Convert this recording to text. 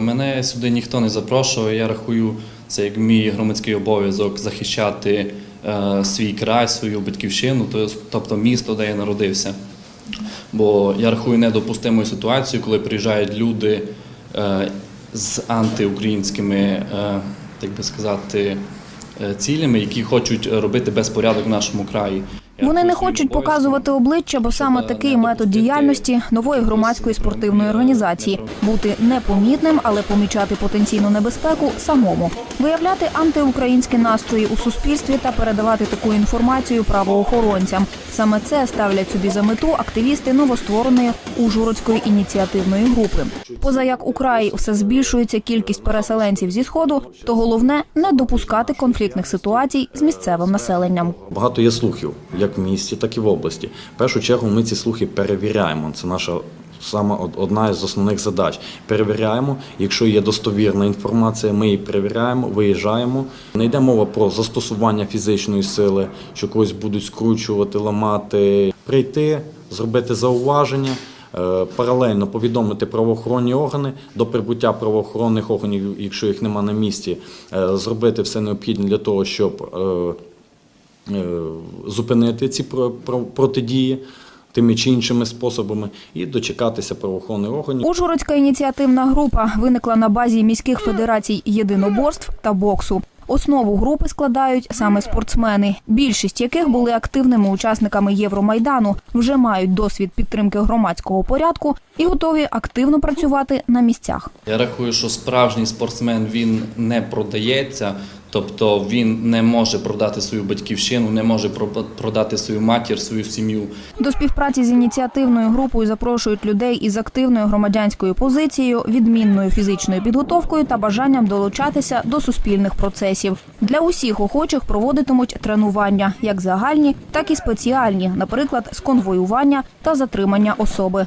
Мене сюди ніхто не запрошував. Я рахую це як мій громадський обов'язок захищати е, свій край, свою батьківщину, тобто місто, де я народився. Бо я рахую недопустимою ситуацію, коли приїжджають люди е, з антиукраїнськими, е, так би сказати, цілями, які хочуть робити безпорядок в нашому краї. Вони не хочуть показувати обличчя, бо саме такий метод діяльності нової громадської спортивної організації бути непомітним, але помічати потенційну небезпеку самому, виявляти антиукраїнські настрої у суспільстві та передавати таку інформацію правоохоронцям. Саме це ставлять собі за мету активісти новоствореної Ужгородської ініціативної групи. Поза як у краї все збільшується кількість переселенців зі сходу, то головне не допускати конфліктних ситуацій з місцевим населенням. Багато є слухів, як в місті, так і в області. В першу чергу ми ці слухи перевіряємо. Це наша саме одна з основних задач. Перевіряємо. Якщо є достовірна інформація, ми її перевіряємо, виїжджаємо. Не йде мова про застосування фізичної сили, що когось будуть скручувати, ламати. Прийти, зробити зауваження. е, Паралельно повідомити правоохоронні органи до прибуття правоохоронних органів, якщо їх нема на місці, е, зробити все необхідне для того, щоб е, зупинити ці про- про- протидії тими чи іншими способами і дочекатися правоохоронних органів. Ужгородська ініціативна група виникла на базі міських федерацій єдиноборств та боксу. Основу групи складають саме спортсмени, більшість яких були активними учасниками Євромайдану, вже мають досвід підтримки громадського порядку і готові активно працювати на місцях. Я рахую, що справжній спортсмен він не продається, тобто він не може продати свою батьківщину, не може про- продати свою матір, свою сім'ю. До співпраці з ініціативною групою запрошують людей із активною громадянською позицією, відмінною фізичною підготовкою та бажанням долучатися до суспільних процесів. Для усіх охочих проводитимуть тренування, як загальні, так і спеціальні, наприклад, з конвоювання та затримання особи.